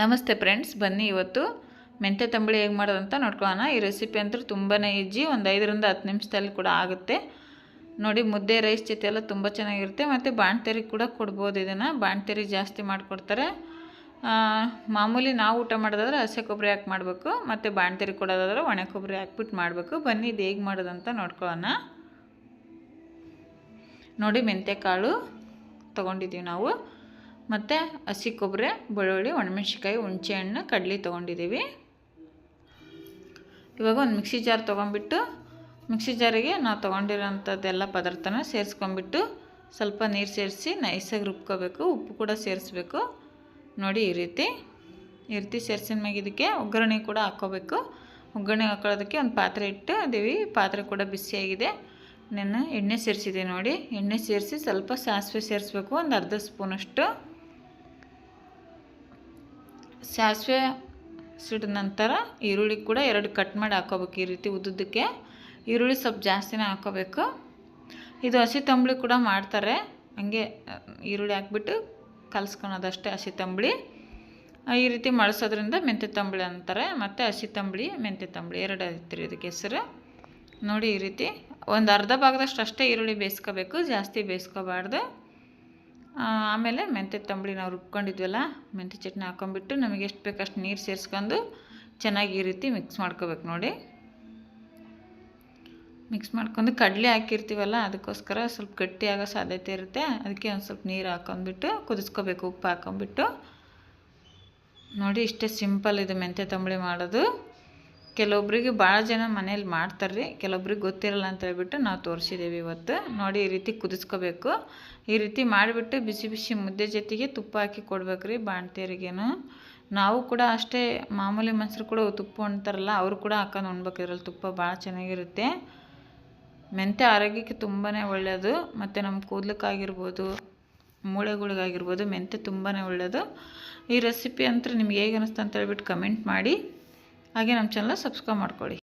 ನಮಸ್ತೆ ಫ್ರೆಂಡ್ಸ್, ಬನ್ನಿ ಇವತ್ತು ಮೆಂತ್ಯ ತಂಬಳಿ ಹೇಗೆ ಮಾಡೋದಂತ ನೋಡ್ಕೊಳ್ಳೋಣ. ಈ ರೆಸಿಪಿ ಅಂತೂ ತುಂಬಾ ಈಜಿ, ಒಂದು ಐದರಿಂದ ಹತ್ತು ನಿಮಿಷದಲ್ಲಿ ಕೂಡ ಆಗುತ್ತೆ. ನೋಡಿ, ಮುದ್ದೆ, ರೈಸ್ ಜೊತೆ ಎಲ್ಲ ತುಂಬ ಚೆನ್ನಾಗಿರುತ್ತೆ. ಮತ್ತು ಬಾಣ್ತೆರಿ ಕೂಡ ಕೊಡ್ಬೋದು ಇದನ್ನು. ಬಾಣ್ತೆರಿ ಜಾಸ್ತಿ ಮಾಡಿಕೊಡ್ತಾರೆ. ಮಾಮೂಲಿ ನಾವು ಊಟ ಮಾಡೋದಾದ್ರೆ ಹಸೆ ಕೊಬ್ಬರಿ ಹಾಕಿ ಮಾಡಬೇಕು, ಮತ್ತು ಬಾಣ್ತೆರಿ ಕೊಡೋದಾದ್ರೆ ಒಣ ಕೊಬ್ಬರಿ ಹಾಕ್ಬಿಟ್ಟು ಮಾಡಬೇಕು. ಬನ್ನಿ, ಇದು ಹೇಗೆ ಮಾಡೋದಂತ ನೋಡ್ಕೊಳ್ಳೋಣ. ನೋಡಿ, ಮೆಂತ್ಯ ಕಾಳು ತೊಗೊಂಡಿದ್ದೀವಿ ನಾವು. ಮತ್ತು ಹಸಿ ಕೊಬ್ಬರಿ, ಬೆಳ್ಳುಳ್ಳಿ ಒಣಮೆಣ್ಸಿಕಾಯಿ ಹುಣಸೆಹಣ್ಣು, ಕಡಲೆ ತೊಗೊಂಡಿದ್ದೀವಿ. ಇವಾಗ ಒಂದು ಮಿಕ್ಸಿ ಜಾರ್ ತೊಗೊಂಬಿಟ್ಟು ಮಿಕ್ಸಿ ಜಾರಿಗೆ ನಾವು ತೊಗೊಂಡಿರೋಂಥದ್ದೆಲ್ಲ ಪದಾರ್ಥನ ಸೇರಿಸ್ಕೊಂಬಿಟ್ಟು ಸ್ವಲ್ಪ ನೀರು ಸೇರಿಸಿ ನೈಸಾಗಿ ರುಬ್ಕೋಬೇಕು, ಉಪ್ಪು ಕೂಡ ಸೇರಿಸ್ಬೇಕು. ನೋಡಿ ಈ ರೀತಿ ಈ ರೀತಿ ಸೇರಿಸಿದ ಮ್ಯಾಗ ಇದಕ್ಕೆ ಒಗ್ಗರಣೆ ಕೂಡ ಹಾಕ್ಕೋಬೇಕು ಒಗ್ಗರಣೆ ಹಾಕೊಳ್ಳೋದಕ್ಕೆ ಒಂದು ಪಾತ್ರೆ ಇಟ್ಟು ಅದೀವಿ ಪಾತ್ರೆ ಕೂಡ ಬಿಸಿಯಾಗಿದೆ ನಾನು ಎಣ್ಣೆ ಸೇರಿಸಿದೆ ನೋಡಿ. ಎಣ್ಣೆ ಸೇರಿಸಿ ಸ್ವಲ್ಪ ಸಾಸಿವೆ ಸೇರಿಸ್ಬೇಕು, ಒಂದು ಅರ್ಧ ಸ್ಪೂನಷ್ಟು. ಸಾಸಿವೆ ಸಿಡಿದ ನಂತರ ಈರುಳ್ಳಿ ಕೂಡ ಎರಡು ಕಟ್ ಮಾಡಿ ಹಾಕೋಬೇಕು ಈ ರೀತಿ ಉದ್ದುದ್ದಕ್ಕೆ. ಈರುಳ್ಳಿ ಸ್ವಲ್ಪ ಜಾಸ್ತಿನೇ ಹಾಕೋಬೇಕು. ಇದು ಹಸಿ ತಂಬಳಿ ಕೂಡ ಮಾಡ್ತಾರೆ. ಹಂಗೆ ಈರುಳ್ಳಿ ಹಾಕ್ಬಿಟ್ಟು ಕಲಸ್ಕೊಳೋದಷ್ಟೇ ಹಸಿ ತಂಬಳಿ. ಈ ರೀತಿ ಮಳಸೋದ್ರಿಂದ ಮೆಂತ್ಯ ತಂಬಳಿ ಅಂತಾರೆ, ಮತ್ತು ಹಸಿ ತಂಬಳಿ, ಮೆಂತ್ಯ ತಂಬಳಿ ಎರಡು ಐತ್ರಿ ಇದಕ್ಕೆ ಹೆಸರು. ನೋಡಿ ಈ ರೀತಿ ಒಂದು ಅರ್ಧ ಭಾಗದಷ್ಟು ಅಷ್ಟೇ ಈರುಳ್ಳಿ ಬೇಯಿಸ್ಕೋಬೇಕು, ಜಾಸ್ತಿ ಬೇಯಿಸ್ಕೋಬಾರ್ದು. ಆಮೇಲೆ ಮೆಂತ್ಯ ತಂಬಳಿ ನಾವು ರುಬ್ಕೊಂಡಿದ್ವಲ್ಲ, ಮೆಂತ್ಯ ಚಟ್ನಿ ಹಾಕೊಂಡ್ಬಿಟ್ಟು ನಮಗೆ ಎಷ್ಟು ಬೇಕು ಅಷ್ಟು ನೀರು ಸೇರಿಸ್ಕೊಂಡು ಚೆನ್ನಾಗಿ ಈ ರೀತಿ ಮಿಕ್ಸ್ ಮಾಡ್ಕೋಬೇಕು ನೋಡಿ. ಮಿಕ್ಸ್ ಮಾಡ್ಕೊಂಡು ಕಡಲೆ ಹಾಕಿರ್ತೀವಲ್ಲ, ಅದಕ್ಕೋಸ್ಕರ ಸ್ವಲ್ಪ ಗಟ್ಟಿಯಾಗೋ ಸಾಧ್ಯತೆ ಇರುತ್ತೆ. ಅದಕ್ಕೆ ಒಂದು ಸ್ವಲ್ಪ ನೀರು ಹಾಕೊಂಡ್ಬಿಟ್ಟು ಕುದಿಸ್ಕೋಬೇಕು, ಉಪ್ಪು ಹಾಕೊಂಡ್ಬಿಟ್ಟು. ನೋಡಿ, ಇಷ್ಟೇ ಸಿಂಪಲ್ ಇದು ಮೆಂತ್ಯ ತಂಬಳಿ ಮಾಡೋದು. ಕೆಲವೊಬ್ರಿಗೆ ಭಾಳ ಜನ ಮನೇಲಿ ಮಾಡ್ತಾರೆ ರೀ ಕೆಲವೊಬ್ರಿಗೆ ಗೊತ್ತಿರಲ್ಲ ಅಂತ ಹೇಳ್ಬಿಟ್ಟು ನಾವು ತೋರಿಸಿದ್ದೀವಿ ಇವತ್ತು. ನೋಡಿ ಈ ರೀತಿ ಕುದಿಸ್ಕೋಬೇಕು. ಈ ರೀತಿ ಮಾಡಿಬಿಟ್ಟು ಬಿಸಿ ಬಿಸಿ ಮುದ್ದೆ ಜೊತೆಗೆ ತುಪ್ಪ ಹಾಕಿ ಕೊಡ್ಬೇಕು ರೀ ಬಾಣ್ತಿಯರಿಗೇನು. ನಾವು ಕೂಡ ಅಷ್ಟೇ ಮಾಮೂಲಿ ಮನುಷ್ಯರು ಕೂಡ ತುಪ್ಪ ಉಣ್ತಾರಲ್ಲ, ಅವರು ಕೂಡ ಹಾಕೊಂಡು ಉಣ್ಬೇಕು. ಇದರಲ್ಲಿ ತುಪ್ಪ ಭಾಳ ಚೆನ್ನಾಗಿರುತ್ತೆ. ಮೆಂತ್ಯ ಆರೋಗ್ಯಕ್ಕೆ ತುಂಬಾ ಒಳ್ಳೆಯದು ಮತ್ತು ನಮ್ಮ ಕೂದಲಕ್ಕಾಗಿರ್ಬೋದು, ಮೂಳೆಗಳಿಗಾಗಿರ್ಬೋದು ಮೆಂತ್ಯ ತುಂಬಾ ಒಳ್ಳೆಯದು ಈ ರೆಸಿಪಿ ಅಂತೂ ನಿಮ್ಗೆ ಹೇಗೆ ಅನ್ನಿಸ್ತು ಅಂತ ಹೇಳ್ಬಿಟ್ಟು ಕಮೆಂಟ್ ಮಾಡಿ. ಹಾಗೆ ನಮ್ಮ ಚಾನಲ್ನ ಸಬ್ಸ್ಕ್ರೈಬ್ ಮಾಡ್ಕೊಳ್ಳಿ.